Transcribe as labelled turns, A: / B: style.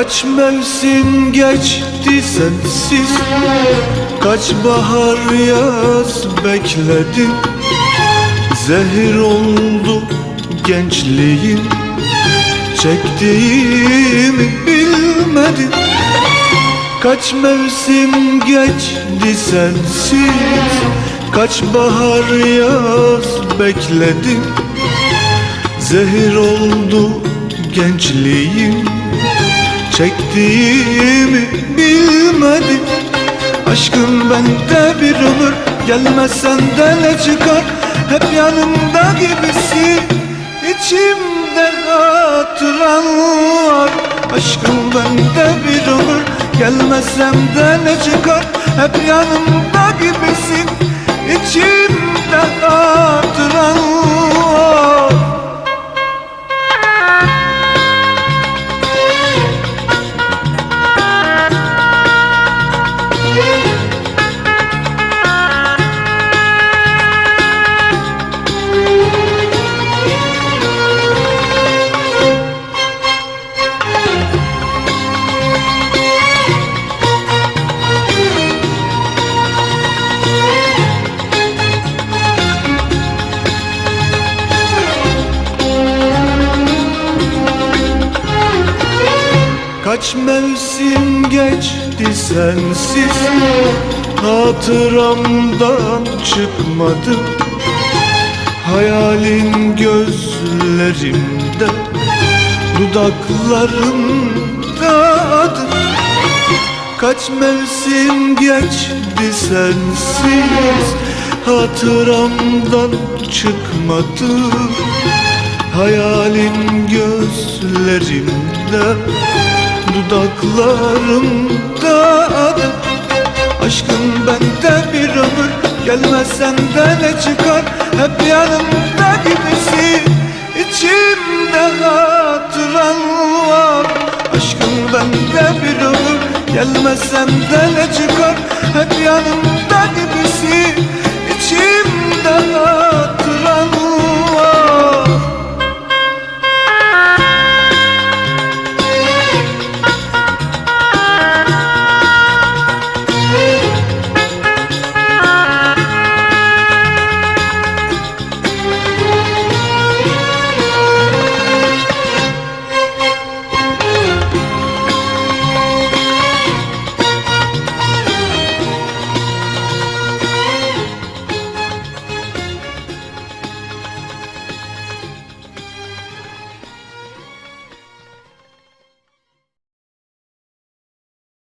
A: Kaç mevsim geçti sensiz Kaç bahar yaz bekledim Zehir oldu gençliğim Çektiğimi bilmedim Kaç mevsim geçti sensiz Kaç bahar yaz bekledim Zehir oldu gençliğim Çektiğimi bilmedim. Aşkın bende bir ömür Gelmezsen de ne çıkar? Hep yanımda gibisin İçimde hatıran var. Aşkın bende bir ömür Gelmezsem de ne çıkar? Hep yanımda gibisin İçimde hatıran Kaç mevsim geçti sensiz. Hatıramdan çıkmadı. Hayalin gözlerimde Dudaklarımda adı. Kaç mevsim geçti sensiz. Hatıramdan çıkmadı. Hayalin gözlerimde Dudaklarımda adı. Aşkın bende bir ömür Gelmezsen de ne çıkar? Hep yanımda gibisin İçimde hatıran var. Aşkın bende bir ömür Gelmezsen de ne çıkar? Hep yanımda gibisin